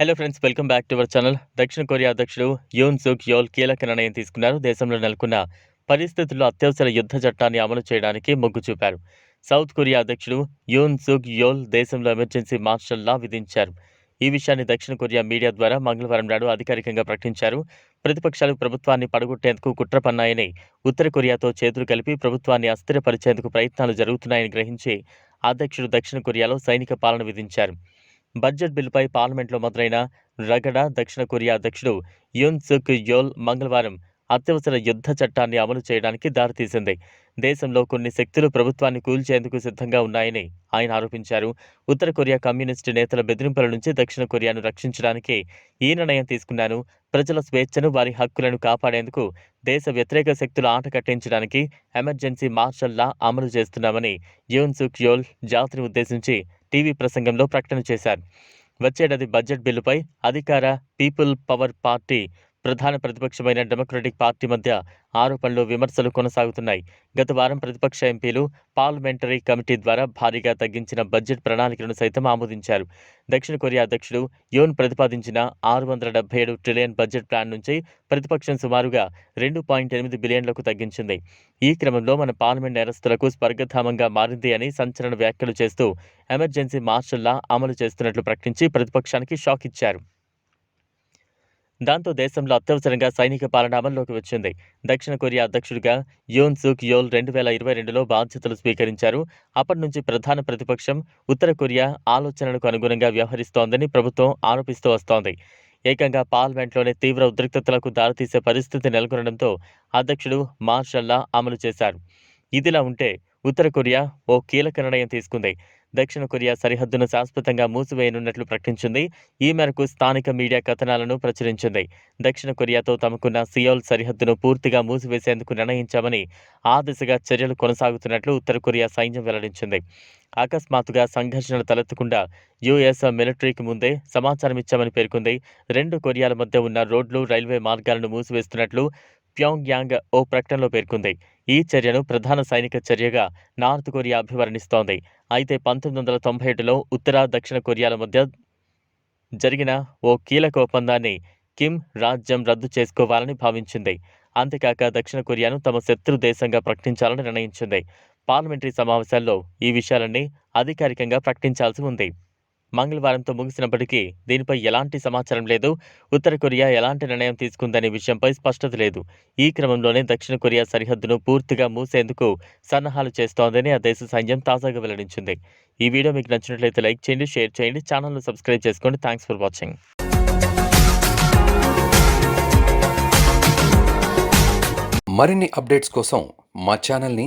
Hello friends welcome back to our channel దక్షిణ Korea అధ్యక్షుడు Yoon సుక్ యోల్ కీలక నిర్ణయం తీసుకున్నారు దేశంలో నెలకొన్న పరిస్థితుల్లో అత్యవసర యుద్ధ చట్టాన్ని అమలు చేయడానికి మొగ్గు చూపారు సౌత్ కొరియా అధ్యక్షుడు యూన్ సుక్ యోల్ దేశంలో ఎమర్జెన్సీ మార్షల్ లా విధించారు ఈ విషయాన్ని దక్షిణ కొరియా మీడియా ద్వారా మంగళవారం నాడు అధికారికంగా ప్రకటించారు. ప్రతిపక్షాలు ప్రభుత్వాన్ని పడగొట్టేందుకు కుట్ర పన్నాయని ఉత్తర కొరియాతో చేతులు కలిపి ప్రభుత్వాన్ని అస్థిరపరిచేందుకు ప్రయత్నాలు జరుగుతున్నాయని గ్రహించి అధ్యక్షుడు దక్షిణ కొరియాలో సైనిక పాలన విధించారు. బడ్జెట్ బిల్లుపై పార్లమెంట్లో మొదలైన రగడ దక్షిణ కొరియా అధ్యక్షుడు యున్ సుక్ యోల్ మంగళవారం అత్యవసర యుద్ధ చట్టాన్ని అమలు చేయడానికి దారితీసింది. దేశంలో కొన్ని శక్తులు ప్రభుత్వాన్ని కూల్చేందుకు సిద్ధంగా ఉన్నాయని ఆయన ఆరోపించారు. ఉత్తర కొరియా కమ్యూనిస్టు నేతల బెదిరింపుల నుంచి దక్షిణ కొరియాను రక్షించడానికి ఈ నిర్ణయం తీసుకున్నాను. ప్రజల స్వేచ్ఛను వారి హక్కులను కాపాడేందుకు దేశ వ్యతిరేక శక్తుల ఆట కట్టించడానికి ఎమర్జెన్సీ మార్షల్లా అమలు చేస్తున్నామని యూన్ సుక్ యోల్ జాతిని ఉద్దేశించి టీవీ ప్రసంగంలో ప్రకటన చేశారు. వచ్చేటది బడ్జెట్ బిల్లుపై అధికార పీపుల్ పవర్ పార్టీ ప్రధాన ప్రతిపక్షమైన డెమోక్రటిక్ పార్టీ మధ్య ఆరోపణలు విమర్శలు కొనసాగుతున్నాయి. గత వారం ప్రతిపక్ష ఎంపీలు పార్లమెంటరీ కమిటీ ద్వారా భారీగా తగ్గించిన బడ్జెట్ ప్రణాళికలను సైతం ఆమోదించారు. దక్షిణ కొరియా అధ్యక్షుడు యోన్ ప్రతిపాదించిన ఆరు వందల డెబ్బై ఏడు ట్రిలియన్ బడ్జెట్ ప్లాన్ నుంచి ప్రతిపక్షం సుమారుగా రెండు పాయింట్ ఎనిమిది బిలియన్లకు తగ్గించింది. ఈ క్రమంలో మన పార్లమెంట్ నేరస్తులకు స్వర్గధామంగా మారింది అని సంచలన వ్యాఖ్యలు చేస్తూ ఎమర్జెన్సీ మార్షల్లా అమలు చేస్తున్నట్లు ప్రకటించి ప్రతిపక్షానికి షాక్ ఇచ్చారు. దాంతో దేశంలో అత్యవసరంగా సైనిక పాలన అమల్లోకి వచ్చింది. దక్షిణ కొరియా అధ్యక్షుడిగా యోన్ సుక్ యోల్ రెండు వేల ఇరవై రెండులో బాధ్యతలు స్వీకరించారు. అప్పటి నుంచి ప్రధాన ప్రతిపక్షం ఉత్తర కొరియా ఆలోచనలకు అనుగుణంగా వ్యవహరిస్తోందని ప్రభుత్వం ఆరోపిస్తూ వస్తోంది. ఏకంగా పార్లమెంట్లోనే తీవ్ర ఉద్రిక్తతలకు దారితీసే పరిస్థితి నెలకొనడంతో అధ్యక్షుడు మార్షల్లా అమలు చేశారు. ఇదిలా ఉంటే ఉత్తర కొరియా ఓ కీలక నిర్ణయం తీసుకుంది. దక్షిణ కొరియా సరిహద్దును శాశ్వతంగా మూసివేయనున్నట్లు ప్రకటించింది. ఈ మేరకు స్థానిక మీడియా కథనాలను ప్రచురించింది. దక్షిణ కొరియాతో తమకున్న సియోల్ సరిహద్దును పూర్తిగా మూసివేసేందుకు నిర్ణయించామని ఆ దిశగా చర్యలు కొనసాగుతున్నట్లు ఉత్తర కొరియా సైన్యం వెల్లడించింది. అకస్మాత్తుగా సంఘర్షణలు తలెత్తకుండా యుఎస్ మిలిటరీకి ముందే సమాచారం ఇచ్చామని పేర్కొంది. రెండు కొరియాల మధ్య ఉన్న రోడ్లు రైల్వే మార్గాలను మూసివేస్తున్నట్లు ప్యోంగ్యాంగ్ ఓ ప్రకటనలో పేర్కొంది. ఈ చర్యను ప్రధాన సైనిక చర్యగా నార్త్ కొరియా అభివర్ణిస్తోంది. అయితే పంతొమ్మిది వందల తొంభై ఏడులో ఉత్తర దక్షిణ కొరియాల మధ్య జరిగిన ఓ కీలక ఒప్పందాన్ని కిమ్ రాజ్యం రద్దు చేసుకోవాలని భావించింది. అంతేకాక దక్షిణ కొరియాను తమ శత్రు దేశంగా ప్రకటించాలని నిర్ణయించింది. పార్లమెంటరీ సమావేశాల్లో ఈ విషయాలన్నీ అధికారికంగా ప్రకటించాల్సి ఉంది. మంగళవారంతో ముగిసినప్పటికీ దీనిపై ఎలాంటి సమాచారం లేదు. ఉత్తర కొరియా ఎలాంటి నిర్ణయం తీసుకుందనే విషయంపై స్పష్టత లేదు. ఈ క్రమంలోనే దక్షిణ కొరియా సరిహద్దును పూర్తిగా మూసేందుకు సన్నాహాలు చేస్తోందని ఆ దేశ సైన్యం తాజాగా వెల్లడించింది. ఈ వీడియో మీకు నచ్చినట్లయితే లైక్ చేయండి షేర్ చేయండి ఛానల్ను సబ్స్క్రైబ్ చేసుకోండి. Thanks for watching. మరిన్ని అప్డేట్స్ కోసం మా ఛానల్ని